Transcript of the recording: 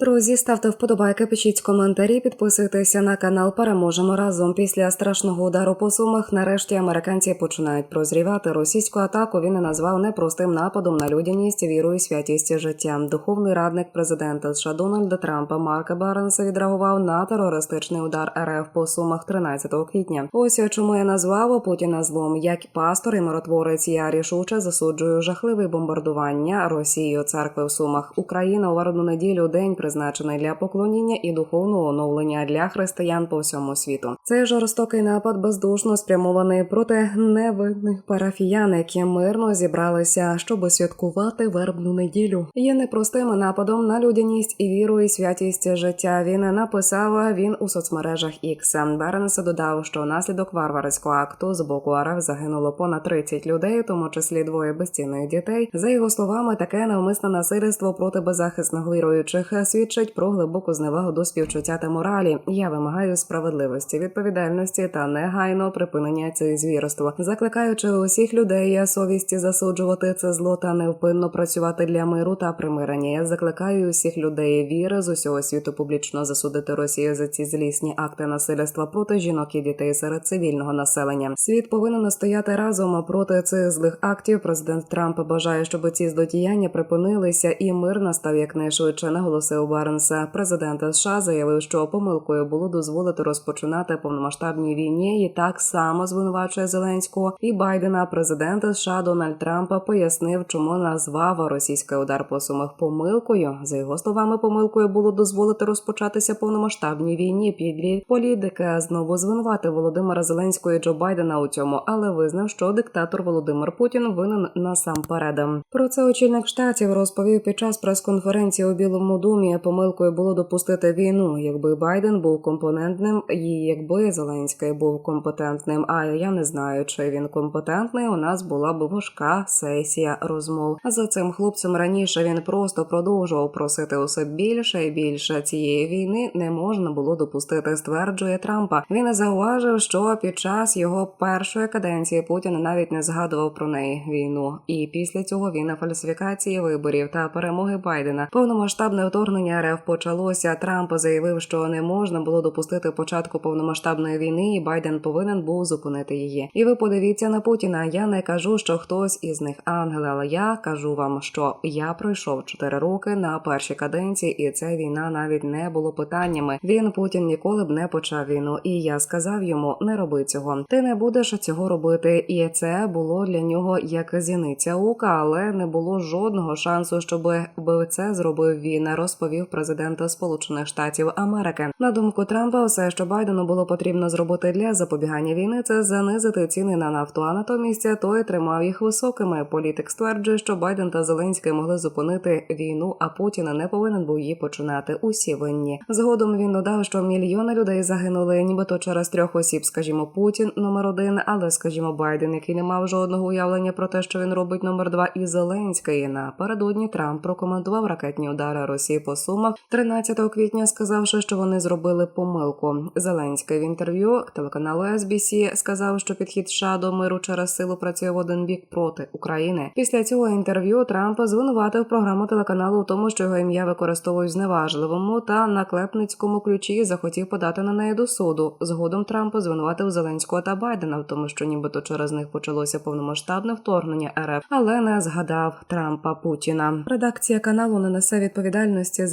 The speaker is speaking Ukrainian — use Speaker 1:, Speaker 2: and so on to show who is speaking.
Speaker 1: Друзі, ставте вподобайки, пишіть коментарі, підписуйтеся на канал. Переможемо разом. Після страшного удару по сумах. Нарешті американці починають прозрівати російську атаку. Він і назвав непростим нападом на людяність, віру і святість життя. Духовний радник президента США Дональда Трампа Марка Барнса відреагував на терористичний удар РФ по сумах 13 квітня. Ось чому я назвав Путіна злом. Як пастор і миротворець, я рішуче засуджую жахливе бомбардування Росією церкви в Сумах. Україна у варну неділю день призначений для поклоніння і духовного оновлення для християн по всьому світу. Цей жорстокий напад бездушно спрямований проти невинних парафіян, які мирно зібралися, щоб святкувати вербну неділю. Є непростим нападом на людяність і віру і святість життя. Він написав він у соцмережах X. Бернс додав, що внаслідок варварського акту з боку РФ загинуло понад 30 людей, тому числі двоє безцінних дітей. За його словами, таке навмисне насильство проти беззахисних віруючих свідчить про глибоку зневагу до співчуття та моралі. Я вимагаю справедливості, відповідальності та негайного припинення цих звірства, закликаючи усіх людей совісті засуджувати це зло та невпинно працювати для миру та примирення. Я закликаю усіх людей віри з усього світу публічно засудити Росію за ці злісні акти насильства проти жінок і дітей серед цивільного населення. Світ повинен стояти разом проти цих злих актів. Президент Трамп бажає, щоб ці злодіяння припинилися, і мир настав якнайшвидше. Наголосив Барнса. Президент США заявив, що помилкою було дозволити розпочинати повномасштабні війні, і так само звинувачує Зеленського і Байдена. Президент США Дональд Трамп пояснив, чому назвав російський удар по сумах помилкою. За його словами, помилкою було дозволити розпочатися повномасштабній війні. Підлі політика знову звинуватив Володимира Зеленського і Джо Байдена у цьому, але визнав, що диктатор Володимир Путін винен насамперед. Про це очільник штатів розповів під час прес-конференції у Білому домі. Помилкою було допустити війну, якби Байден був компонентним, і якби Зеленський був компетентним. А я не знаю, чи він компетентний. У нас була б важка сесія розмов. За цим хлопцем раніше він просто продовжував просити усе більше і більше цієї війни не можна було допустити. Стверджує Трампа. Він зауважив, що під час його першої каденції Путін навіть не згадував про неї війну. І після цього він на фальсифікації виборів та перемоги Байдена повномасштабне вторгнення РФ почалося. Трамп заявив, що не можна було допустити початку повномасштабної війни, і Байден повинен був зупинити її. І ви подивіться на Путіна. Я не кажу, що хтось із них ангел, але я кажу вам, що я пройшов 4 роки на першій каденції, і ця війна навіть не було питаннями. Він Путін ніколи б не почав війну, і я сказав йому: не роби цього. Ти не будеш цього робити. І це було для нього як зіниця ока, але не було жодного шансу, щоб це зробив він. Розповів президент Сполучених Штатів Америки. На думку Трампа, все, що Байдену було потрібно зробити для запобігання війни, це занизити ціни на нафту. А натомість той тримав їх високими. Політик стверджує, що Байден та Зеленський могли зупинити війну, а Путін не повинен був її починати. Усі винні. Згодом він додав, що мільйони людей загинули, нібито через трьох осіб, скажімо, Путін номер один, але скажімо, Байден, який не мав жодного уявлення про те, що він робить номер два, і Зеленський. Напередодні Трамп прокоментував ракетні удари Росії по сумах 13 квітня, сказавши, що вони зробили помилку. Зеленський в інтерв'ю телеканалу SBC сказав, що підхід США до миру через силу працює в один бік проти України. Після цього інтерв'ю Трамп звинуватив програму телеканалу у тому, що його ім'я використовують зневажливому та наклепницькому ключі захотів подати на неї до суду. Згодом Трамп звинуватив Зеленського та Байдена в тому, що нібито через них почалося повномасштабне вторгнення РФ, але не згадав Трампа Путіна. Редакція каналу не несе відповідальності